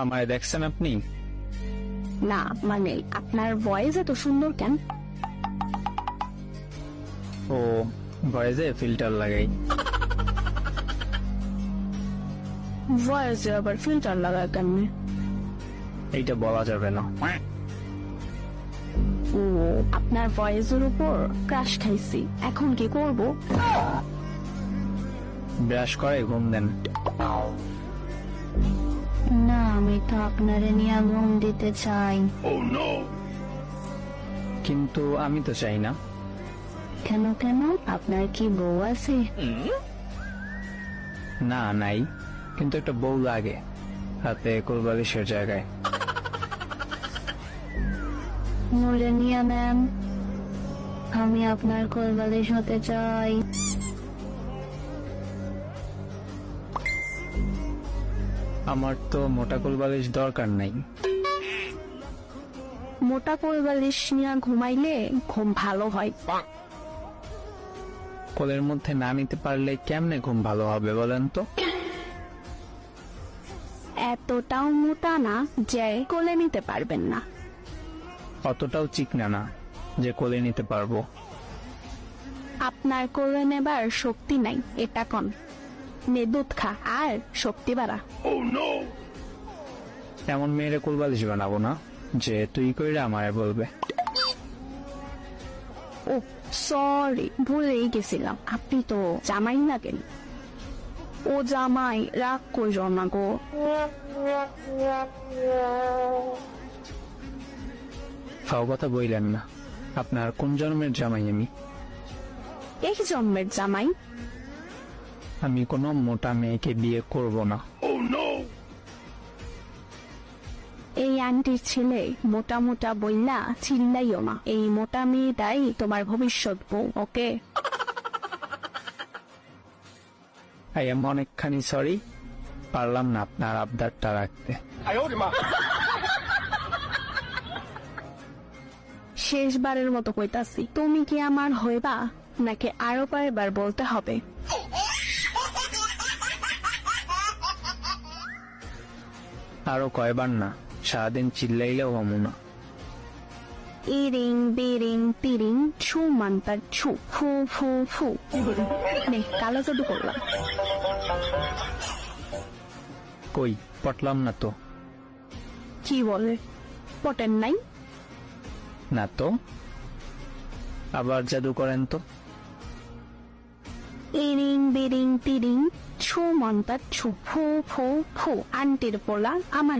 আমায় দেখছেন আপনি? না মানে আপনার ভয়েস এত সুন্দর কেন? ও ভয়েসে ফিল্টার লাগাই। ভয়েসে আবার ফিল্টার লাগায় কেন এইটা বলা যাবে না। ও আপনার ভয়েসের উপর ক্রাশ খাইছি। এখন কি করব? ব্রাশ করে ঘুম দেন। আপনারে নিয়ে ঘুম দিতে চাই। কিন্তু আমি তো চাই না। কেন কেন? আপনার কি বউ আছে? না নাই। কিন্তু একটা বউ লাগে হাতে কোলবালিশের জায়গায়। নলে নিয়ে নেন। আমি আপনার কোলবালিশ হতে চাই। আমার তো মোটা কোলবালিশ দরকার নাই। মোটা কোলবালিশ নিয়ে ঘুমাইলে ঘুম ভালো হয়। কোলের মধ্যে না নিতে পারলে কেমনে ঘুম ভালো হবে বলেন তো? এতটাও মোটা না যে কোলে নিতে পারবেন না। অতটাও চিকনা না যে কোলে নিতে পারব। আপনার কোলে নেবার শক্তি নাই এটা কন? নে দুধ খা আর শক্তি বাড়া। এমন মেয়েরে কোলবালিশ বানাবো না যে তুই কইরা আমায় বলবে। ও সরি ভুলেই গেছিলাম। আপনি তো জামাই লাগেন ও জামাই রাগ কই না গো। ফাও কথা বইলেন না। আপনার কোন জন্মের জামাই আমি? এই জন্মের জামাই? আমি কোনো মোটা মেয়েকে বিয়ে করব না। এই আন্টির ছেলে মোটা মোটা বইলা চিল্লাইও না। এই মোটা মেয়েটাই তোমার ভবিষ্যৎ বউ ওকে? আই এম অনেকখানি সরি পারলাম না আপনার আবদারটা রাখতে। শেষবারের মতো কইতাছি তুমি কি আমার হইবা? নাকি আরও কয়েকবার বলতে হবে? আরও কয়বার না সারাদিন চিল্লাইলেও হমু না। ইরিং বিরিং তিরিং ছু মান্তার ছু ফু ফু ফু। নে কালো জাদু করলাম কই পটলাম না তো। কি বলে? পটেন নাই? না তো। আবার জাদু করেন তো। ইরিং বিরিং তিরিং ছু মন্তার ছু ফু ফু ফু আন্টির পোলা আমার